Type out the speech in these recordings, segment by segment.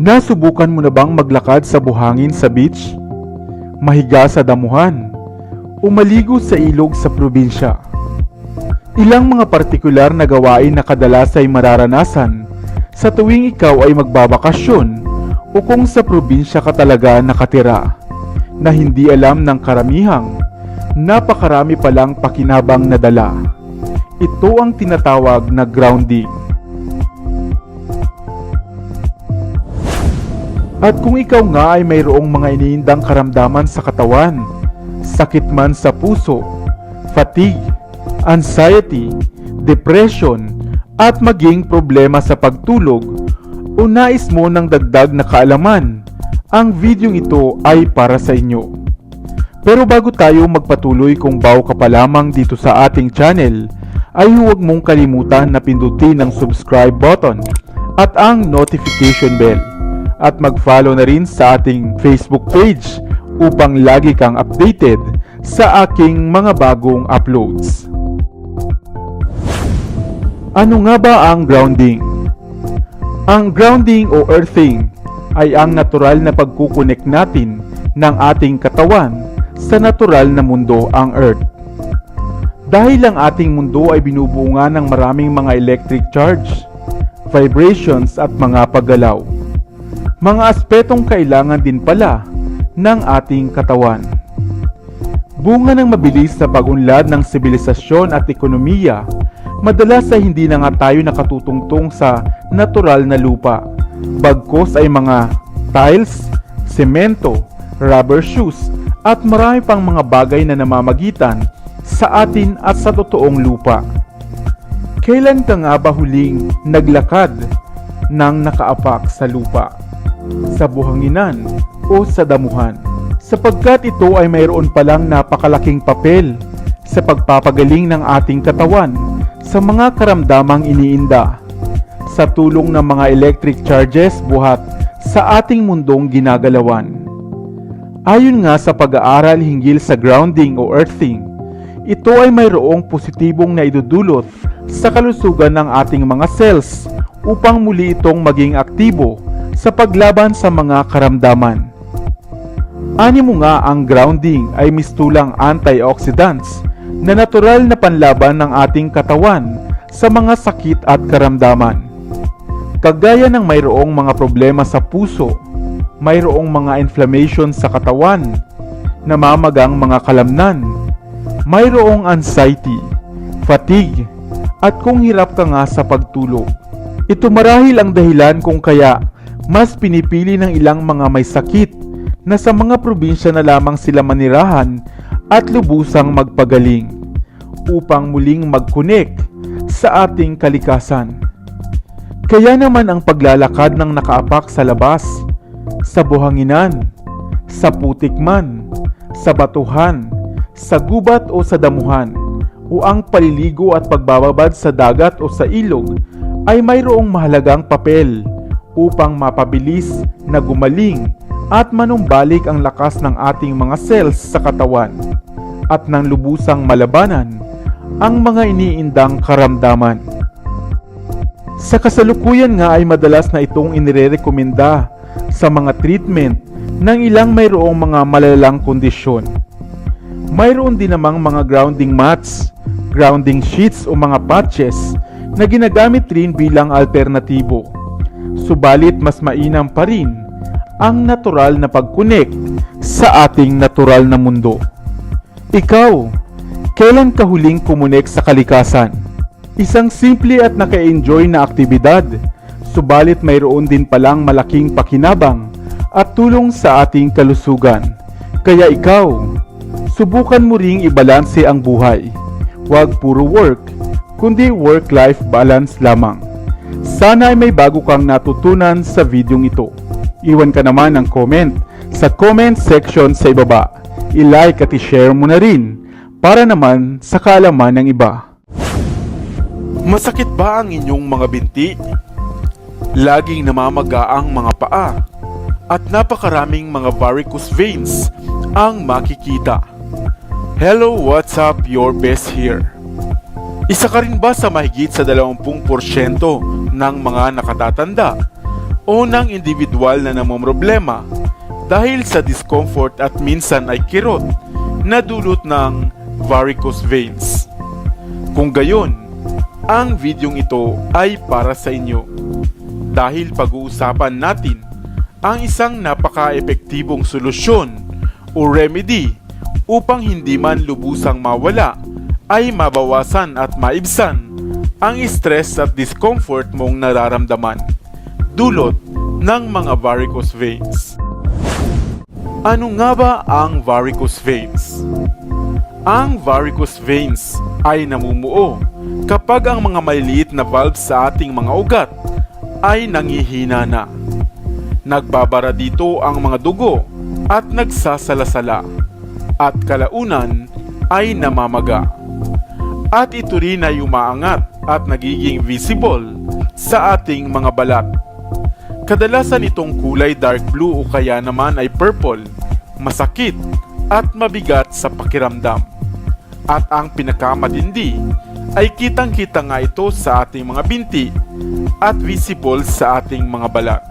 Nasubukan mo na bang maglakad sa buhangin sa beach? Mahiga sa damuhan? O maligo sa ilog sa probinsya? Ilang mga partikular na gawain na kadalas ay mararanasan sa tuwing ikaw ay magbabakasyon o kung sa probinsya ka talaga nakatira na hindi alam ng karamihang napakarami palang pakinabang na dala. Ito ang tinatawag na grounding. At kung ikaw nga ay mayroong mga iniindang karamdaman sa katawan, sakit man sa puso, fatigue, anxiety, depression, at maging problema sa pagtulog o mo ng dagdag na kaalaman, ang videong ito ay para sa inyo. Pero bago tayo magpatuloy kung bago ka pa lamang dito sa ating channel, ay huwag mong kalimutan na pindutin ang subscribe button at ang notification bell at mag-follow na rin sa ating Facebook page upang lagi kang updated sa aking mga bagong uploads. Ano nga ba ang grounding? Ang grounding o earthing ay ang natural na pagkukonek natin ng ating katawan sa natural na mundo ang earth. Dahil ang ating mundo ay binubuo ng maraming mga electric charge, vibrations at mga paggalaw. Mga aspetong kailangan din pala ng ating katawan. Bunga ng mabilis na pag-unlad ng sibilisasyon at ekonomiya, madalas ay hindi na nga tayo nakatutungtong sa natural na lupa. Bagkos ay mga tiles, semento, rubber shoes, at marami pang mga bagay na namamagitan sa atin at sa totoong lupa. Kailan ka nga ba huling naglakad ng nakaapak sa lupa? Sa buhanginan o sa damuhan? Sapagkat ito ay mayroon palang napakalaking papel sa pagpapagaling ng ating katawan sa mga karamdamang iniinda sa tulong ng mga electric charges buhat sa ating mundong ginagalawan. Ayon nga sa pag-aaral hinggil sa grounding o earthing, ito ay mayroong positibong na idudulot sa kalusugan ng ating mga cells upang muli itong maging aktibo sa paglaban sa mga karamdaman. Ani mo nga ang grounding ay mistulang antioxidants na natural na panlaban ng ating katawan sa mga sakit at karamdaman. Kagaya ng mayroong mga problema sa puso, mayroong mga inflammation sa katawan, namamagang mga kalamnan, mayroong anxiety, fatigue, at kung hirap ka nga sa pagtulog. Ito marahil ang dahilan kung kaya mas pinipili ng ilang mga may sakit na sa mga probinsya na lamang sila manirahan at lubusang magpagaling upang muling mag-connect sa ating kalikasan. Kaya naman ang paglalakad ng nakaapak sa labas, sa buhanginan, sa putik man, sa batuhan, sa gubat o sa damuhan, o ang paliligo at pagbababad sa dagat o sa ilog ay mayroong mahalagang papel upang mapabilis na gumaling at manumbalik ang lakas ng ating mga cells sa katawan at ng lubusang malabanan ang mga iniindang karamdaman. Sa kasalukuyan nga ay madalas na itong inirerekomenda sa mga treatment ng ilang mayroong mga malalang kondisyon. Mayroon din namang mga grounding mats, grounding sheets o mga patches na ginagamit rin bilang alternatibo. Subalit mas mainam pa rin ang natural na pag-connect sa ating natural na mundo. Ikaw, kailan ka huling kumunek sa kalikasan? Isang simple at naka-enjoy na aktibidad, subalit mayroon din palang malaking pakinabang at tulong sa ating kalusugan. Kaya ikaw, subukan mo ring ibalanse ang buhay. Huwag puro work, kundi work-life balance lamang. Sana ay may bago kang natutunan sa videong ito. Iwan ka naman ng comment sa comment section sa ibaba. I-like at i-share mo na rin para naman sa kaalaman ng iba. Masakit ba ang inyong mga binti? Laging namamaga ang mga paa at napakaraming mga varicose veins ang makikita. Hello, what's up? Your best here. Isa ka rin ba sa mahigit sa 20% ng mga nakatatanda o ng individual na namomroblema dahil sa discomfort at minsan ay kirot na dulot ng varicose veins. Kung gayon, ang videong ito ay para sa inyo dahil pag-uusapan natin ang isang napaka-epektibong solusyon o remedy upang hindi man lubusang mawala ay mabawasan at maibsan ang stress at discomfort mong nararamdaman dulot ng mga varicose veins. Ano nga ba ang varicose veins? Ang varicose veins ay namumuo kapag ang mga maliliit na valves sa ating mga ugat ay nangihina na. Nagbabara dito ang mga dugo at nagsasalasala at kalaunan ay namamaga. At ito rin ay umaangat at nagiging visible sa ating mga balat. Kadalasan itong kulay dark blue o kaya naman ay purple, masakit at mabigat sa pakiramdam. At ang pinakamatindi ay kitang-kita nga ito sa ating mga binti at visible sa ating mga balat.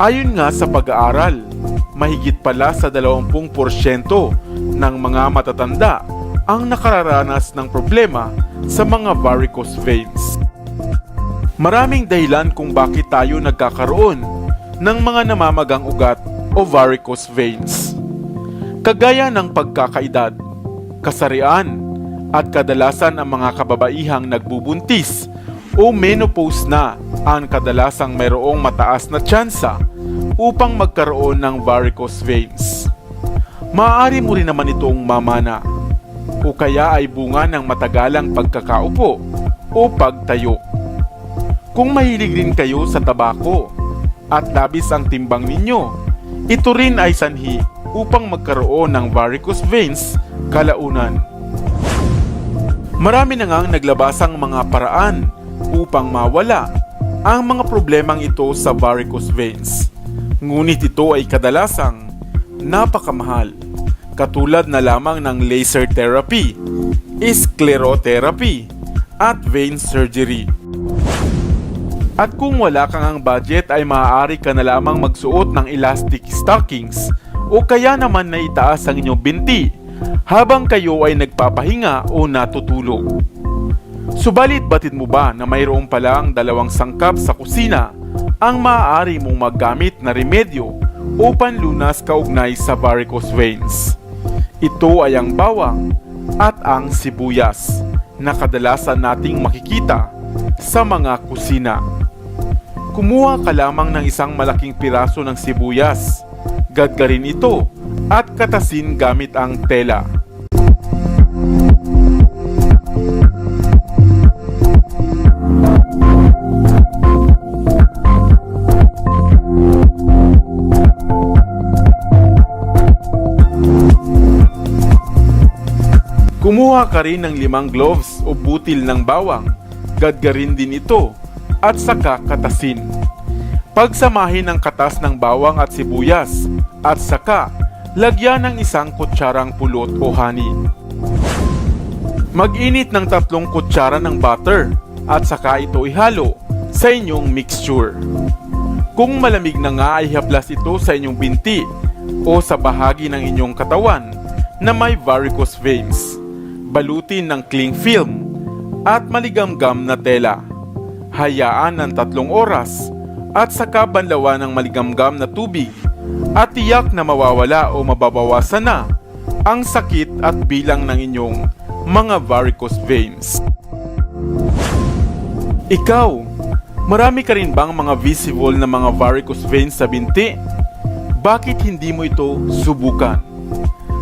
Ayon nga sa pag-aaral, mahigit pala sa 20% ng mga matatanda ang nakararanas ng problema sa mga varicose veins. Maraming dahilan kung bakit tayo nagkakaroon ng mga namamagang ugat o varicose veins. Kagaya ng pagkakaedad, kasarian, at kadalasan ang mga kababaihang nagbubuntis o menopause na ang kadalasang mayroong mataas na tsansa upang magkaroon ng varicose veins. Maaari mo rin naman itong mamana o kaya ay bunga ng matagalang pagkakaupo o pagtayo. Kung mahilig rin kayo sa tabako at labis ang timbang ninyo, ito rin ay sanhi upang magkaroon ng varicose veins kalaunan. Marami na ngang naglabasang mga paraan upang mawala ang mga problemang ito sa varicose veins. Ngunit ito ay kadalasang napakamahal, katulad na lamang ng laser therapy, sclerotherapy, at vein surgery. At kung wala kang ang budget ay maaari ka na lamang magsuot ng elastic stockings o kaya naman na itaas ang inyong binti habang kayo ay nagpapahinga o natutulog. Subalit batid mo ba na mayroong palang dalawang sangkap sa kusina ang maaari mong maggamit na remedyo o panlunas kaugnay sa varicose veins? Ito ay ang bawang at ang sibuyas na kadalasan nating makikita sa mga kusina. Kumuha ka lamang ng isang malaking piraso ng sibuyas, gadgarin ito at katasin gamit ang tela. Kumuha ka rin ng limang gloves o butil ng bawang, gadgarin din ito at saka katasin. Pagsamahin ang katas ng bawang at sibuyas at saka lagyan ng isang kutsarang pulot o honey. Mag-init ng tatlong kutsara ng butter at saka ito ihalo sa inyong mixture. Kung malamig na nga ay haplas ito sa inyong binti o sa bahagi ng inyong katawan na may varicose veins. Balutin ng cling film at maligamgam na tela. Hayaan ng tatlong oras at saka banlawan ng maligamgam na tubig at tiyak na mawawala o mababawasan na ang sakit at bilang ng inyong mga varicose veins. Ikaw, marami ka rin bang mga visible na mga varicose veins sa binti? Bakit hindi mo ito subukan?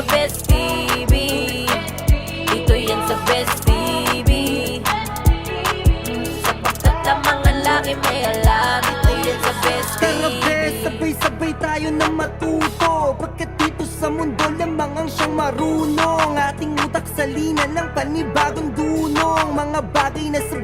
sa Best TV Dito yan sa Best TV Sapagkat ang mga laki may alam Dito yan sa Best Best Tara TV bes, sabay-sabay tayo na matuto. Pagkat dito sa mundo lamang ang siyang marunong. Ating utak sa lina ng panibagong dunong. Mga bagay na sa